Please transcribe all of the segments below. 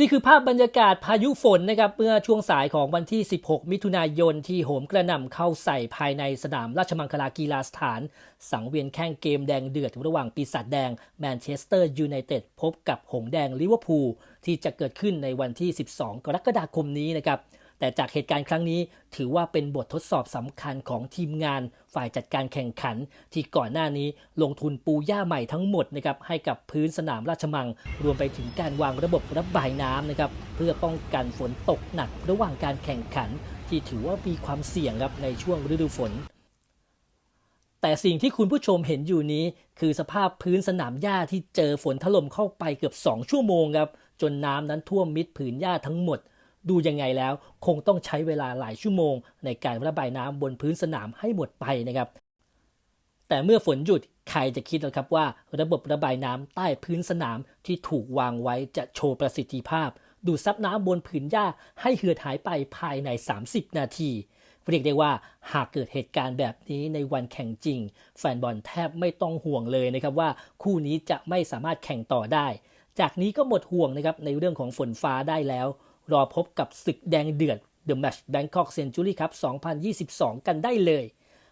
นี่คือภาพบรรยากาศพายุฝนนะครับเมื่อช่วงสายของวันที่ 16 มิถุนายนที่โหมกระหน่ำเข้าใส่ภายในสนามราชมังคลากีฬาสถาน สังเวียนแข่งเกมแดงเดือดระหว่างปีศาจแดงแมนเชสเตอร์ยูไนเต็ดพบกับหงส์แดงลิเวอร์พูลที่จะเกิดขึ้นในวันที่ 12 กรกฎาคมนี้นะครับ แต่จากเหตุการณ์ครั้งนี้ถือว่าเป็นบททดสอบสำคัญของทีมงานฝ่ายจัดการแข่งขัน ที่ก่อนหน้านี้ลงทุนปูหญ้าใหม่ทั้งหมดนะครับให้กับพื้นสนามราชมัง รวมไปถึงการวางระบบระบายน้ำนะครับเพื่อป้องกันฝนตกหนักระหว่างการแข่งขัน ที่ถือว่ามีความเสี่ยงครับในช่วงฤดูฝนแต่สิ่งที่คุณผู้ชมเห็นอยู่นี้ คือสภาพพื้นสนามหญ้าที่เจอฝนถล่มเข้าไปเกือบ 2 ชั่วโมงครับ จนน้ำนั้นท่วมมิดผืนหญ้าทั้งหมด ดูยังไงแล้ว คงต้องใช้เวลาหลายชั่วโมง ในการระบายน้ำบนพื้นสนามให้หมดไปนะครับ แต่เมื่อฝนหยุดใครจะคิดล่ะครับว่าระบบระบายน้ำใต้พื้นสนามที่ถูกวางไว้จะโชว์ประสิทธิภาพ ดูดซับน้ำบนผืนหญ้าให้เหือดหายไปภายใน 30 นาทีเรียกได้ว่าหากเกิดเหตุการณ์แบบนี้ในวันแข่งจริง แฟนบอลแทบไม่ต้องห่วงเลยนะครับว่าคู่นี้จะไม่สามารถแข่งต่อได้ จากนี้ก็หมดห่วงนะครับในเรื่องของฝนฟ้าได้แล้ว รอพบกับศึกแดงเดือด The Match Bangkok Century Cup 2022 กันได้เลย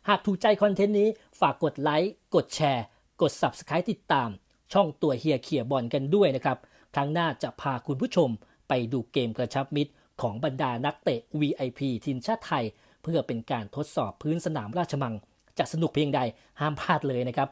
หากถูกใจคอนเทนต์นี้ฝากกดไลค์ กดแชร์ กด Subscribe ติดตาม ช่องตัวเฮียเขียบอลกันด้วยนะครับ ครั้งหน้าจะพาคุณผู้ชมไปดูเกมกระชับมิตรของบรรดานักเตะ VIP ทีมชาติไทย เพื่อเป็นการทดสอบพื้นสนามราชมัง จะสนุกเพียงใดห้ามพลาดเลยนะครับ